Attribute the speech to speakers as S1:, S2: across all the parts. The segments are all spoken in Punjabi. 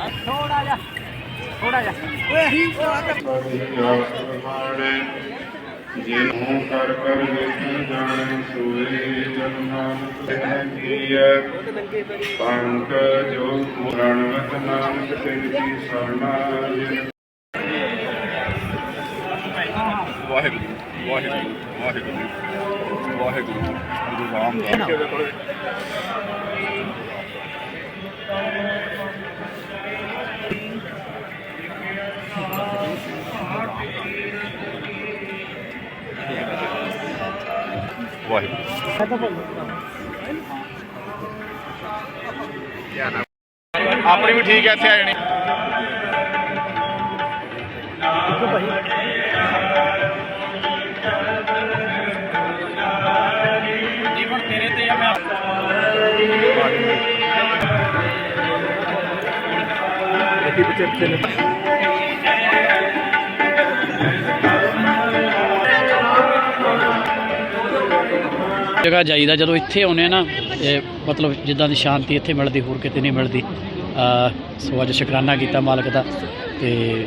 S1: ਆ ਥੋੜਾ ਜਿਹਾ ਥੋੜਾ ਜਿਹਾ ਓਏ ਅਸੀਂ
S2: ਜਿਹਨੂੰ ਕਰ ਕਰ ਵੇਖਣ ਜਾਣ ਸੋਏ ਜਨਮਾਨ ਕੀਐ ਪੰਕ ਜੋ ਪੁਰਾਣਵਤ ਨਾਨਕ ਸਿੰਘ ਜੀ ਸਰਣਾ ਵਾਹਿਗੁਰੂ ਵਾਹਿਗੁਰੂ ਵਾਹਿਗੁਰੂ ਵਾਹਿਗੁਰੂ। ਆਪਣੀ ਵੀ ਠੀਕ ਹੈ ਇੱਥੇ ਆ ਜਾਣੀ।
S1: ਜੀਵਨ ਤੇਰੇ ਤੇ
S2: ਨੇ
S3: ਜਗ੍ਹਾ ਜਾਈਦਾ, ਜਦੋਂ ਇੱਥੇ ਆਉਂਦੇ ਆ ਨਾ, ਇਹ ਮਤਲਬ ਜਿੱਦਾਂ ਦੀ ਸ਼ਾਂਤੀ ਇੱਥੇ ਮਿਲਦੀ, ਹੋਰ ਕਿਤੇ ਨਹੀਂ ਮਿਲਦੀ। ਸੋ ਅੱਜ ਸ਼ੁਕਰਾਨਾ ਕੀਤਾ ਮਾਲਕ ਦਾ ਤੇ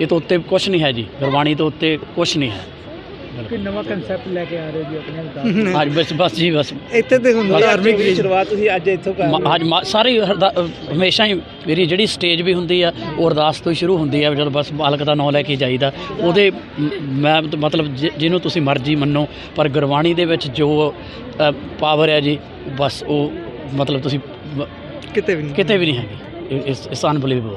S3: ਇਹ ਤੋਂ ਉੱਤੇ ਕੁਝ ਨਹੀਂ ਹੈ ਜੀ ਗੁਰਬਾਣੀ ਤੋਂ ਉੱਤੇ ਕੁਝ ਨਹੀਂ ਹੈ।
S4: ਕੋਈ ਨਵਾਂ ਕਨਸੈਪਟ ਲੈ ਕੇ ਆ ਰਹੇ ਹੋ ਜੀ ਆਪਣੇ ਅਰਦਾਸ
S3: ਅੱਜ ਬਸ ਬਸ ਜੀ ਬਸ।
S4: ਇੱਥੇ ਤੇ
S3: ਹੁੰਦਾ
S4: ਧਾਰਮਿਕ ਦੀ ਸ਼ੁਰੂਆਤ ਤੁਸੀਂ ਅੱਜ ਇੱਥੋਂ ਕਰ
S3: ਅੱਜ ਸਾਰੀ ਹਮੇਸ਼ਾ ਹੀ ਮੇਰੀ ਜਿਹੜੀ ਸਟੇਜ ਵੀ ਹੁੰਦੀ ਆ ਉਹ ਅਰਦਾਸ ਤੋਂ ਹੀ ਸ਼ੁਰੂ ਹੁੰਦੀ ਆ ਜਦੋਂ ਬਸ ਮਾਲਕ ਦਾ ਨਾਮ ਲੈ ਕੇ ਜਾਈਦਾ। ਉਹਦੇ ਮ- ਮਤਲਬ ਜਿ- ਜਿਹਨੂੰ ਤੁਸੀਂ ਮਰਜ਼ੀ ਮੰਨੋ ਪਰ ਗੁਰਬਾਣੀ ਦੇ ਵਿੱਚ ਜੋ ਪਾਵਰ ਹੈ ਜੀ ਬਸ ਉਹ ਮਤਲਬ ਤੁਸੀਂ
S4: ਕਿਤੇ ਵੀ ਨਹੀਂ।
S3: ਕਿਤੇ ਵੀ ਨਹੀਂ ਹੈਗੀ। ਇਸ ਅਨਬਲੀਵੇਬਲ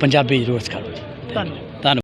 S3: ਪੰਜਾਬੀ ਜ਼ਰੂਰ ਸਿਖਾਓ
S4: ਧੰਨਵਾਦ।
S3: ਧੰਨਵਾਦ।